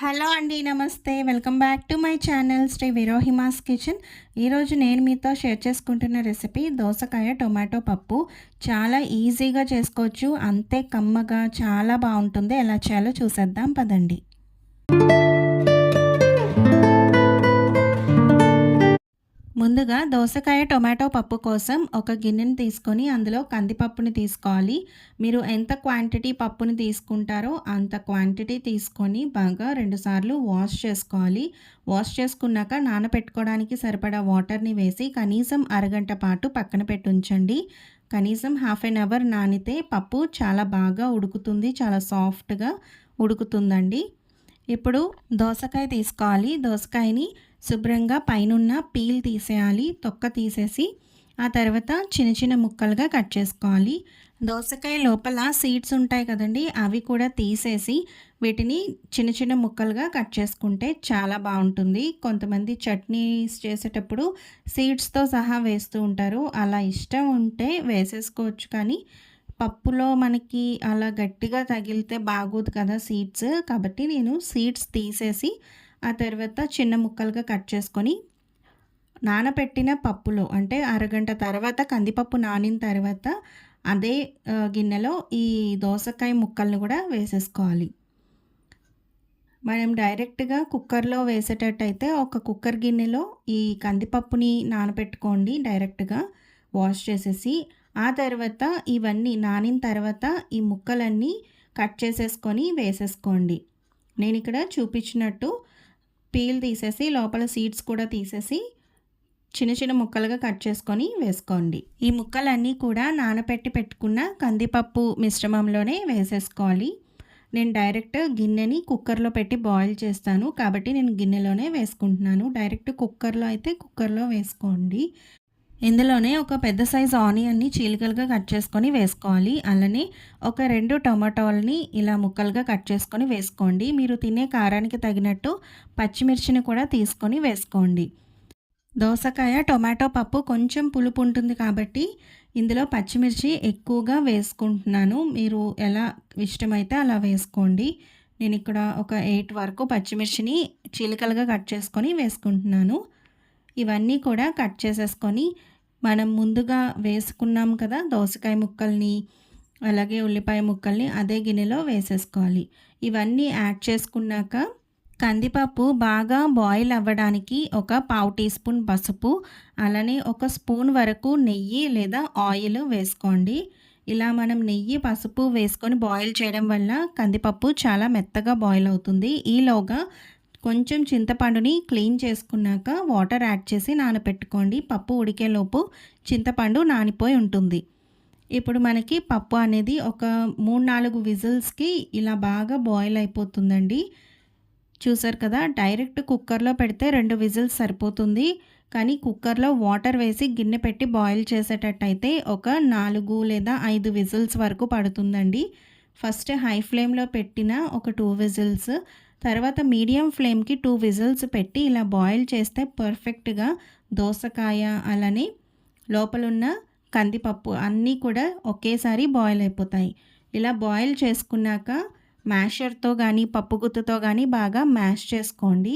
Hello అండి నమస్తే. Welcome back to my channel Shri విరోహిమాస్ kitchen. ఈరోజు నేను మీతో షేర్ చేసుకుంటున్న రెసిపీ దోసకాయ టొమాటో పప్పు. చాలా ఈజీగా చేసుకోవచ్చు. అంతే కమ్మగా చాలా బాగుంటుంది. ఎలా చేయాలో చూసేద్దాం. పదండి. ముందుగా దోసకాయ టొమాటో పప్పు కోసం ఒక గిన్నెని తీసుకొని అందులో కందిపప్పుని తీసుకోవాలి. మీరు ఎంత క్వాంటిటీ పప్పుని తీసుకుంటారో అంత క్వాంటిటీ తీసుకొని బాగా రెండుసార్లు వాష్ చేసుకోవాలి. వాష్ చేసుకున్నాక నానబెట్టుకోవడానికి సరిపడా వాటర్ని వేసి కనీసం అరగంట పాటు పక్కన పెట్టి ఉంచండి కనీసం హాఫ్ అన్ అవర్ నానితే పప్పు చాలా బాగా ఉడుకుతుంది చాలా సాఫ్ట్గా ఉడుకుతుందండి. ఇప్పుడు దోసకాయ తీసుకోవాలి. దోసకాయని శుభ్రంగా పైనున్న పీల్ తీసేయాలి. తొక్క తీసేసి ఆ తర్వాత చిన్న చిన్న ముక్కలుగా కట్ చేసుకోవాలి. దోసకాయ లోపల సీడ్స్ ఉంటాయి కదండి అవి కూడా తీసేసి వీటిని చిన్న చిన్న ముక్కలుగా కట్ చేసుకుంటే చాలా బాగుంటుంది. కొంతమంది చట్నీస్ చేసేటప్పుడు సీడ్స్తో సహా వేస్తూ ఉంటారు. అలా ఇష్టం ఉంటే వేసేసుకోవచ్చు కానీ పప్పులో మనకి అలా గట్టిగా తగిలితే బాగోదు కదా సీడ్స్. కాబట్టి నేను సీడ్స్ తీసేసి ఆ తర్వాత చిన్న ముక్కలుగా కట్ చేసుకొని నానబెట్టిన పప్పులో అంటే అరగంట తర్వాత కందిపప్పు నానిన తర్వాత అదే గిన్నెలో ఈ దోసకాయ ముక్కల్ని కూడా వేసేసుకోవాలి. మనం డైరెక్ట్గా కుక్కర్లో వేసేటట్టయితే ఒక కుక్కర్ గిన్నెలో ఈ కందిపప్పుని నానబెట్టుకోండి డైరెక్ట్గా. వాష్ చేసేసి ఆ తర్వాత ఇవన్నీ నానిన తర్వాత ఈ ముక్కలన్నీ కట్ చేసేసుకొని వేసేసుకోండి. నేను ఇక్కడ చూపించినట్టు పీల్ తీసేసి లోపల సీడ్స్ కూడా తీసేసి చిన్న చిన్న ముక్కలుగా కట్ చేసుకొని వేసుకోండి. ఈ ముక్కలన్నీ కూడా నానపెట్టి పెట్టుకున్న కందిపప్పు మిశ్రమంలోనే వేసేసుకోవాలి. నేను డైరెక్ట్ గిన్నెని కుక్కర్లో పెట్టి బాయిల్ చేస్తాను కాబట్టి నేను గిన్నెలోనే వేసుకుంటున్నాను. డైరెక్ట్ కుక్కర్లో అయితే కుక్కర్లో వేసుకోండి. ఇందులోనే ఒక పెద్ద సైజ్ ఆనియన్ని చీలికలుగా కట్ చేసుకొని వేసుకోవాలి. అలానే ఒక రెండు టొమాటోలని ఇలా ముక్కలుగా కట్ చేసుకొని వేసుకోండి. మీరు తినే కారానికి తగినట్టు పచ్చిమిర్చిని కూడా తీసుకొని వేసుకోండి. దోసకాయ టొమాటో పప్పు కొంచెం పులుపు ఉంటుంది కాబట్టి ఇందులో పచ్చిమిర్చి ఎక్కువగా వేసుకుంటున్నాను. మీరు ఎలా ఇష్టమైతే అలా వేసుకోండి. నేను ఇక్కడ ఒక ఎయిట్ వరకు పచ్చిమిర్చిని చీలికలుగా కట్ చేసుకొని వేసుకుంటున్నాను. ఇవన్నీ కూడా కట్ చేసేసుకొని మనం ముందుగా వేసుకున్నాం కదా దోసకాయ ముక్కల్ని అలాగే ఉల్లిపాయ ముక్కల్ని అదే గిన్నెలో వేసేసుకోవాలి. ఇవన్నీ యాడ్ చేసుకున్నాక కందిపప్పు బాగా బాయిల్ అవ్వడానికి ఒక పావు టీ స్పూన్ పసుపు అలానే ఒక స్పూన్ వరకు నెయ్యి లేదా ఆయిల్ వేసుకోండి. ఇలా మనం నెయ్యి పసుపు వేసుకొని బాయిల్ చేయడం వల్ల కందిపప్పు చాలా మెత్తగా బాయిల్ అవుతుంది. ఈలోగా కొంచెం చింతపండుని క్లీన్ చేసుకున్నాక వాటర్ యాడ్ చేసి నానపెట్టుకోండి. పప్పు ఉడికేలోపు చింతపండు నానిపోయి ఉంటుంది. ఇప్పుడు మనకి పప్పు అనేది ఒక మూడు నాలుగు విజిల్స్కి ఇలా బాగా బాయిల్ అయిపోతుందండి. చూసారు కదా డైరెక్ట్ కుక్కర్లో పెడితే రెండు విజిల్స్ సరిపోతుంది. కానీ కుక్కర్లో వాటర్ వేసి గిన్నె పెట్టి బాయిల్ చేసేటట్టయితే ఒక నాలుగు లేదా ఐదు విజిల్స్ వరకు పడుతుందండి. ఫస్ట్ హై ఫ్లేమ్లో పెట్టిన ఒక టూ విజిల్స్ తర్వాత మీడియం ఫ్లేమ్కి టూ విజిల్స్ పెట్టి ఇలా బాయిల్ చేస్తే పర్ఫెక్ట్గా దోసకాయ అలానే లోపలున్న కందిపప్పు అన్నీ కూడా ఒకేసారి బాయిల్ అయిపోతాయి. ఇలా బాయిల్ చేసుకున్నాక మ్యాషర్తో కానీ పప్పు గుత్తతో కానీ బాగా మ్యాష్ చేసుకోండి.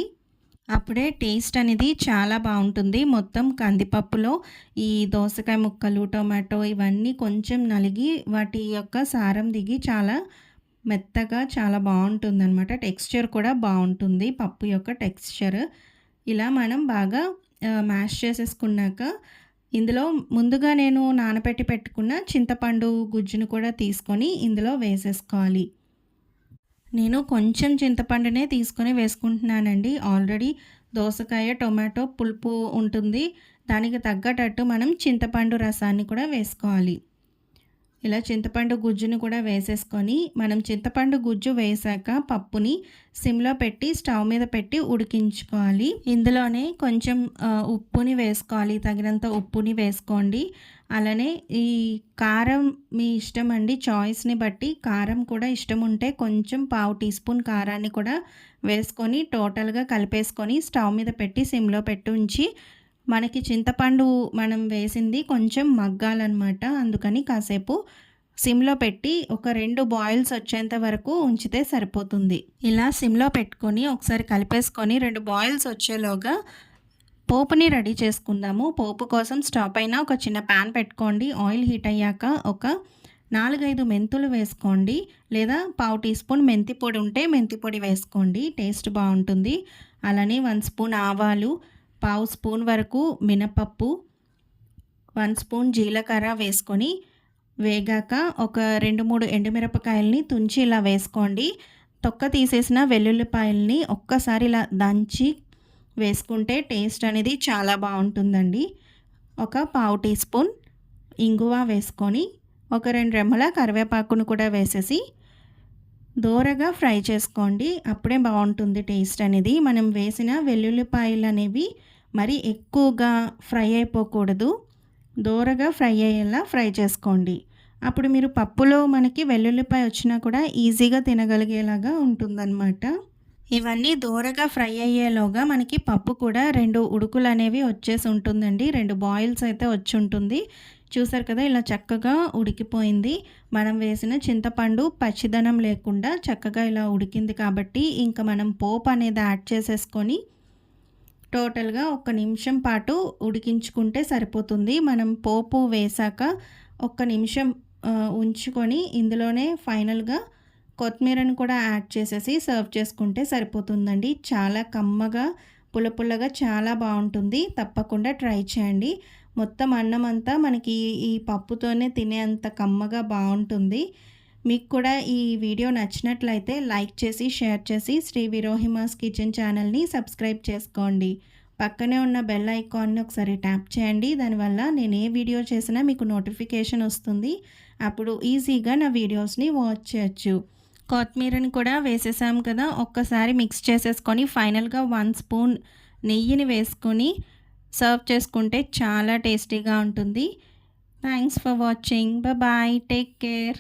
అప్పుడే టేస్ట్ అనేది చాలా బాగుంటుంది. మొత్తం కందిపప్పులో ఈ దోసకాయ ముక్కలు టొమాటో ఇవన్నీ కొంచెం నలిగి వాటి యొక్క సారం దిగి చాలా మెత్తగా చాలా బాగుంటుంది అనమాట టెక్స్చర్ కూడా బాగుంటుంది. పప్పు యొక్క టెక్స్చర్. ఇలా మనం బాగా మ్యాష్ చేసేసుకున్నాక ఇందులో ముందుగా నేను నానబెట్టి పెట్టుకున్న చింతపండు గుజ్జును కూడా తీసుకొని ఇందులో వేసేసుకోవాలి. నేను కొంచెం చింతపండునే తీసుకొని వేసుకుంటున్నానండి. ఆల్రెడీ దోసకాయ టొమాటో పులుపు ఉంటుంది. దానికి తగ్గటట్టు మనం చింతపండు రసాన్ని కూడా వేసుకోవాలి. ఇలా చింతపండు గుజ్జును కూడా వేసేసుకొని మనం చింతపండు గుజ్జు వేసాక పప్పుని సిమ్లో పెట్టి స్టవ్ మీద పెట్టి ఉడికించుకోవాలి. ఇందులోనే కొంచెం ఉప్పుని వేసుకోవాలి. తగినంత ఉప్పుని వేసుకోండి. అలానే ఈ కారం మీ ఇష్టం అండి చాయిస్ని బట్టి కారం కూడా ఇష్టం ఉంటే కొంచెం పావు టీ స్పూన్ కారాన్ని కూడా వేసుకొని టోటల్గా కలిపేసుకొని స్టవ్ మీద పెట్టి సిమ్లో పెట్టి ఉంచి మనకి చింతపండు మనం వేసింది కొంచెం మగ్గాలన్నమాట అందుకని కాసేపు సిమ్‌లో పెట్టి ఒక రెండు బాయిల్స్ వచ్చేంత వరకు ఉంచితే సరిపోతుంది. ఇలా సిమ్‌లో పెట్టుకొని ఒకసారి కలిపేసుకొని రెండు బాయిల్స్ వచ్చేలోగా పోపుని రెడీ చేసుకుందాము. పోపు కోసం స్టవ్ పైన ఒక చిన్న ప్యాన్ పెట్టుకోండి. ఆయిల్ హీట్ అయ్యాక ఒక 4, 5 మెంతులు వేసుకోండి. లేదా పావు టీ స్పూన్ మెంతి పొడి ఉంటే మెంతి పొడి వేసుకోండి. టేస్ట్ బాగుంటుంది అలానే వన్ స్పూన్ ఆవాలు, పావు స్పూన్ వరకు మినపప్పు, వన్ స్పూన్ జీలకర్ర వేసుకొని వేగాక ఒక 2, 3 ఎండుమిరపకాయలని తుంచి ఇలా వేసుకోండి. తొక్క తీసేసిన వెల్లుల్లిపాయలని ఒక్కసారి ఇలా దంచి వేసుకుంటే టేస్ట్ అనేది చాలా బాగుంటుందండి ఒక పావు టీ స్పూన్ ఇంగువ వేసుకొని ఒక రెండు రెమ్మల కరివేపాకును కూడా వేసేసి దోరగా ఫ్రై చేసుకోండి. అప్పుడే బాగుంటుంది టేస్ట్ అనేది. మనం వేసిన వెల్లుల్లిపాయలు అనేవి మరి ఎక్కువగా ఫ్రై అయిపోకూడదు. దోరగా ఫ్రై అయ్యేలా ఫ్రై చేసుకోండి. అప్పుడు మీరు పప్పులో మనకి వెల్లుల్లిపాయ వచ్చినా కూడా ఈజీగా తినగలిగేలాగా ఉంటుందన్నమాట ఇవన్నీ దోరగా ఫ్రై అయ్యేలోగా మనకి పప్పు కూడా రెండు ఉడుకులు అనేవి వచ్చేసి ఉంటుందండి. రెండు బాయిల్స్ అయితే వచ్చి ఉంటుంది చూసారు కదా ఇలా చక్కగా ఉడికిపోయింది. మనం వేసిన చింతపండు పచ్చిదనం లేకుండా చక్కగా ఇలా ఉడికింది కాబట్టి ఇంకా మనం పోపు అనేది యాడ్ చేసేసుకొని టోటల్‌గా ఒక నిమిషం పాటు ఉడికించుకుంటే సరిపోతుంది. మనం పోపు వేశాక ఒక్క నిమిషం ఉంచుకొని ఇందులోనే ఫైనల్‌గా కొత్తిమీరను కూడా యాడ్ చేసేసి సర్వ్ చేసుకుంటే సరిపోతుందండి. చాలా కమ్మగా, పుల్ల పుల్లగా చాలా బాగుంటుంది తప్పకుండా ట్రై చేయండి. మొత్తం అన్నం అంతా మనకి ఈ పప్పుతోనే తినేంత కమ్మగా బాగుంటుంది మీకు కూడా ఈ వీడియో నచ్చినట్లయితే లైక్ చేసి, షేర్ చేసి శ్రీ విరోహిమాస్ కిచెన్ ఛానల్‌ని సబ్స్క్రైబ్ చేసుకోండి. పక్కనే ఉన్న బెల్ ఐకాన్‌ని ఒకసారి ట్యాప్ చేయండి. దానివల్ల నేను ఏ వీడియో చేసినా మీకు నోటిఫికేషన్ వస్తుంది. అప్పుడు ఈజీగా నా వీడియోస్‌ని వాచ్ చేయొచ్చు. కొత్తిమీరని కూడా వేసేసాం కదా! ఒక్కసారి మిక్స్ చేసేసుకొని ఫైనల్‌గా వన్ స్పూన్ నెయ్యిని వేసుకొని సర్వ్ చేసుకుంటే చాలా టేస్టీగా ఉంటుంది. Thanks for watching. Bye. Take care.